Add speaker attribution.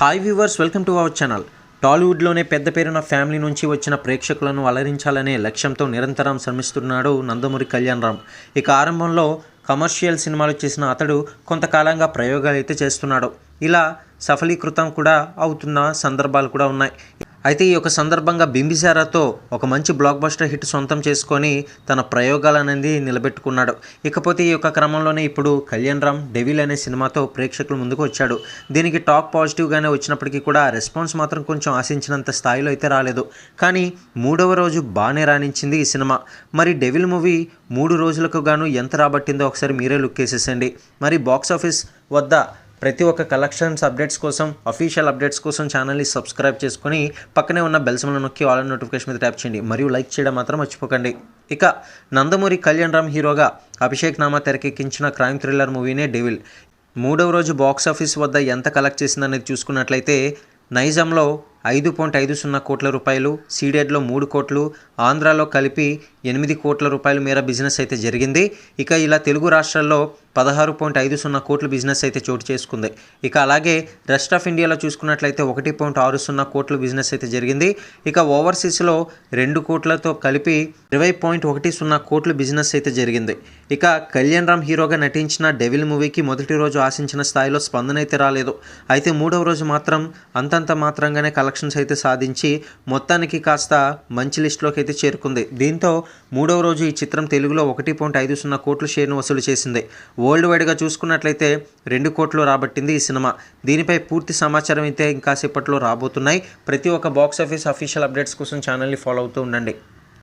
Speaker 1: Hi viewers welcome to our channel. టాలీవుడ్లోనే పెద్ద పేరున్న family నుంచి వచ్చిన ప్రేక్షకులను అలరించాలనే లక్ష్యంతో నిరంతరం శ్రమిస్తున్నాడు నందమూరి కళ్యాణ్ రామ్. ఇక ఆరంభంలో కమర్షియల్ సినిమాలు చేసిన అతడు కొంతకాలంగా ప్రయోగాలు అయితే చేస్తున్నాడు. ఇలా సఫలీకృతం కూడా అవుతున్న సందర్భాలు కూడా ఉన్నాయి. అయితే ఈ యొక్క సందర్భంగా బింబిసారాతో ఒక మంచి బ్లాక్ బస్టర్ హిట్ సొంతం చేసుకొని తన ప్రయోగాలు అనేది నిలబెట్టుకున్నాడు. ఇకపోతే ఈ యొక్క క్రమంలోనే ఇప్పుడు కళ్యాణ్ రామ్ డెవిల్ అనే సినిమాతో ప్రేక్షకుల ముందుకు వచ్చాడు. దీనికి టాక్ పాజిటివ్గానే వచ్చినప్పటికీ కూడా రెస్పాన్స్ మాత్రం కొంచెం ఆశించినంత స్థాయిలో అయితే రాలేదు. కానీ మూడవ రోజు బాగానే రాణించింది ఈ సినిమా. మరి డెవిల్ మూవీ మూడు రోజులకు గాను ఎంత రాబట్టిందో ఒకసారి మీరే లుక్ వేసేసండి మరి బాక్స్ ఆఫీస్ వద్ద ప్రతి ఒక్క కలెక్షన్స్ అప్డేట్స్ కోసం అఫీషియల్ అప్డేట్స్ కోసం ఛానల్ని సబ్స్క్రైబ్ చేసుకొని పక్కనే ఉన్న బెల్ నొక్కి ఆల్ నోటిఫికేషన్ మీద ట్యాప్ చేయండి. మరియు లైక్ చేయడం మాత్రం మర్చిపోకండి. ఇక నందమూరి కళ్యాణ్ రామ్ హీరోగా అభిషేక్ నామా తెరకెక్కించిన క్రైమ్ థ్రిల్లర్ మూవీనే డెవిల్ మూడవ రోజు బాక్స్ ఆఫీస్ వద్ద ఎంత కలెక్ట్ చేసిందనేది చూసుకున్నట్లయితే నైజాంలో ఐదు పాయింట్ ఐదు సున్నా కోట్ల రూపాయలు సీడెడ్లో మూడు కోట్లు ఆంధ్రాలో కలిపి ఎనిమిది కోట్ల రూపాయల మేర బిజినెస్ అయితే జరిగింది. ఇక ఇలా తెలుగు రాష్ట్రాల్లో పదహారు పాయింట్ ఐదు సున్నా కోట్ల బిజినెస్ అయితే చోటు చేసుకుంది. ఇక అలాగే రెస్ట్ ఆఫ్ ఇండియాలో చూసుకున్నట్లయితే ఒకటి పాయింట్ ఆరు సున్నా కోట్ల బిజినెస్ అయితే జరిగింది. ఇక ఓవర్సీస్లో రెండు కోట్లతో కలిపి ఇరవై పాయింట్ ఒకటి సున్నా కోట్ల బిజినెస్ అయితే జరిగింది. ఇక కళ్యాణ్ రామ్ హీరోగా నటించిన డెవిల్ మూవీకి మొదటి రోజు ఆశించిన స్థాయిలో స్పందన అయితే రాలేదు. అయితే మూడవ రోజు మాత్రం అంతంత మాత్రంగానే కలెక్షన్స్ అయితే సాధించి మొత్తానికి కాస్త మంచి లిస్టులోకి అయితే చేరుకుంది. దీంతో మూడవ రోజు ఈ చిత్రం తెలుగులో ఒకటి పాయింట్ ఐదు సున్నా కోట్ల షేర్ను వసూలు చేసింది. వరల్డ్ వైడ్గా చూసుకున్నట్లయితే రెండు కోట్లు రాబట్టింది ఈ సినిమా. దీనిపై పూర్తి సమాచారం అయితే ఇంకాసేపట్లో రాబోతున్నాయి. ప్రతి ఒక్క బాక్స్ ఆఫీస్ అఫీషియల్ అప్డేట్స్ కోసం ఛానల్ని ఫాలో అవుతూ ఉండండి.